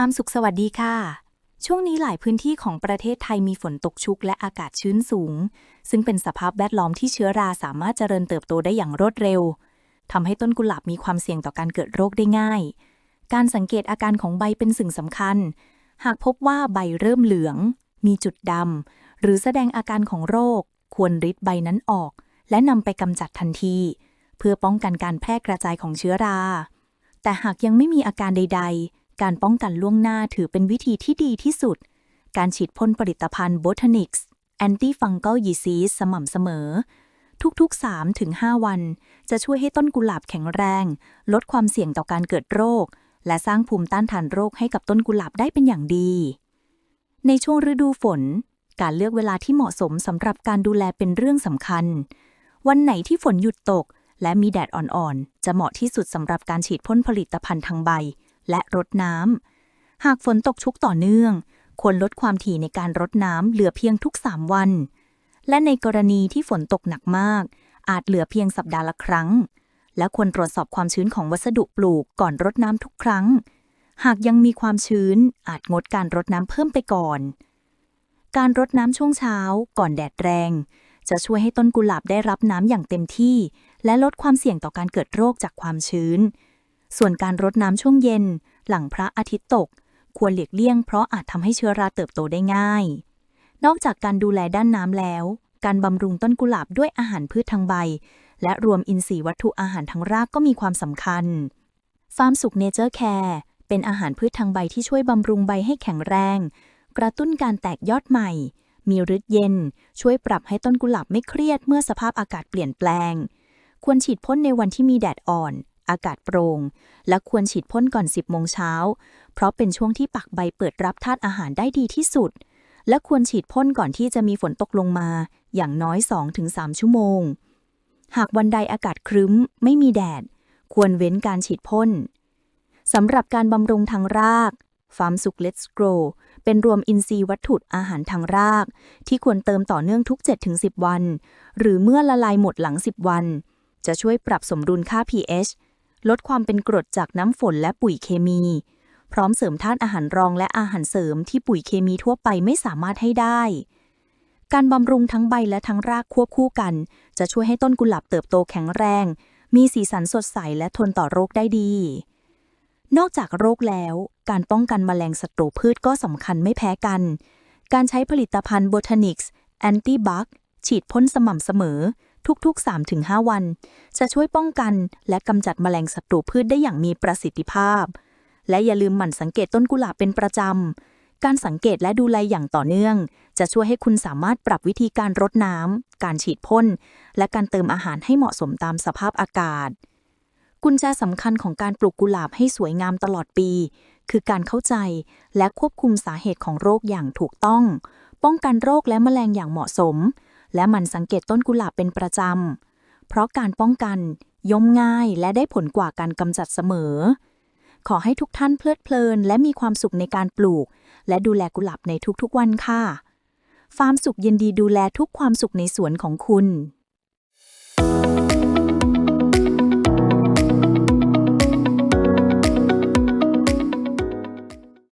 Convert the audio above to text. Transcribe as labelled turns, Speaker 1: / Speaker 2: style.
Speaker 1: าร์มสุขสวัสดีค่ะ ช่วงนี้หลายพื้นที่ของประเทศไทยมีฝนตกชุกและอากาศชื้นสูง ซึ่งเป็นสภาพแวดล้อมที่เชื้อราสามารถเจริญเติบโตได้อย่างรวดเร็วทำให้ต้นกุหลาบมีความเสี่ยงต่อการเกิดโรคได้ง่าย การสังเกตอาการของใบเป็นสิ่งสำคัญ หากพบว่าใบเริ่มเหลือง มีจุดดำหรือแสดงอาการของโรค ควรริดใบนั้นออก และนำไปกำจัดทันที เพื่อป้องกันการแพร่กระจายของเชื้อรา แต่หากยังไม่มีอาการใด ๆ การป้องกันล่วงหน้าถือเป็นวิธีที่ดีที่สุด การฉีดพ่นผลิตภัณฑ์ Botanics Anti Fungal Disease สม่ำเสมอ ทุกๆ3-5วัน จะช่วยให้ต้นกุหลาบแข็งแรง ลดความเสี่ยงต่อการเกิดโรค และสร้างภูมิต้านทานโรคให้กับต้นกุหลาบได้เป็นอย่างดี ในช่วงฤดูฝน การเลือกเวลาที่เหมาะสมสำหรับการดูแลเป็นเรื่องสำคัญ วันไหนที่ฝนหยุดตก และมีแดดอ่อนๆ จะเหมาะที่สุดสำหรับการฉีดพ่นผลิตภัณฑ์ทางใบ และรดน้ำ หากฝนตกชุกต่อเนื่อง ควรลดความถี่ในการรดน้ำเหลือเพียงทุก 3 วัน และในกรณีที่ฝนตกหนักมาก อาจเหลือเพียงสัปดาห์ละครั้ง และควรตรวจสอบความชื้นของวัสดุปลูกก่อนรดน้ำทุกครั้ง หากยังมีความชื้น อาจงดการรดน้ำเพิ่มไปก่อน การรดน้ำช่วงเช้า ก่อนแดดแรง จะช่วยให้ต้นกุหลาบได้รับน้ำอย่างเต็มที่ และลดความเสี่ยงต่อการเกิดโรคจากความชื้น ส่วนการรดน้ำช่วงเย็น หลังพระอาทิตย์ตก ควรหลีกเลี่ยงเพราะอาจทำให้เชื้อราเติบโตได้ง่าย นอกจากการดูแลด้านน้ำแล้ว การบำรุงต้นกุหลาบด้วยอาหารพืชทางใบ และรวมอินทรีย์วัตถุอาหารทางรากก็มีความสำคัญ ฟาร์มสุขเนเจอร์แคร์เป็นอาหารพืชทางใบที่ช่วยบำรุงใบให้แข็งแรง กระตุ้นการแตกยอดใหม่ มีฤทธิ์เย็น ช่วยปรับให้ต้นกุหลาบไม่เครียดเมื่อสภาพอากาศเปลี่ยนแปลง ควรฉีดพ่นในวันที่มีแดดอ่อน อากาศโปร่ง และควรฉีดพ่นก่อน 10 โมงเช้า เพราะเป็นช่วงที่ปักใบเปิดรับธาตุอาหารได้ดีที่สุด และควรฉีดพ่นก่อนที่จะมีฝนตกลงมา อย่างน้อย 2-3 ชั่วโมง หากวันใดอากาศครึ้ม ไม่มีแดด ควรเว้นการฉีดพ่นสำหรับการบำรุงทางราก ฟาร์มสุข Let's Grow เป็นรวมอินทรีย์วัตถุอาหารทางราก ที่ควรเติมต่อเนื่องทุก 7-10 วัน หรือเมื่อละลายหมดหลัง 10 วัน จะช่วยปรับสมดุลค่า pH ลดความเป็นกรดจากน้ำฝนและปุ๋ยเคมี พร้อมเสริมธาตุอาหารรองและอาหารเสริมที่ปุ๋ยเคมีทั่วไปไม่สามารถให้ได้ การบำรุงทั้งใบและทั้งรากควบคู่กัน จะช่วยให้ต้นกุหลาบเติบโตแข็งแรง มีสีสันสดใสและทนต่อโรคได้ดี นอกจากโรคแล้ว การป้องกันแมลงศัตรูพืชก็สำคัญไม่แพ้กัน การใช้ผลิตภัณฑ์ Botanics Anti Bug ฉีดพ่นสม่ำเสมอ ทุกๆ 3-5 วัน จะช่วยป้องกันและกำจัดแมลงศัตรูพืชได้อย่างมีประสิทธิภาพ และอย่าลืมหมั่นสังเกตต้นกุหลาบเป็นประจำ การสังเกตและดูแลอย่างต่อเนื่อง จะช่วยให้คุณสามารถปรับวิธีการรดน้ำการฉีดพ่น และการเติมอาหารให้เหมาะสมตามสภาพอากาศ กุญแจสำคัญของการปลูกกุหลาบให้สวยงามตลอดปี คือการเข้าใจและควบคุมสาเหตุของโรคอย่างถูกต้อง ป้องกันโรคและแมลงอย่างเหมาะสม และมันสังเกตต้นกุหลาบเป็นประจำ เพราะการป้องกันย่อมง่ายและได้ผลกว่าการกำจัดเสมอ ขอให้ทุกท่านเพลิดเพลินและมีความสุขในการปลูก และดูแลกุหลาบในทุกๆวันค่ะ ฟาร์มสุขยินดีดูแลทุกความสุขในสวนของคุณ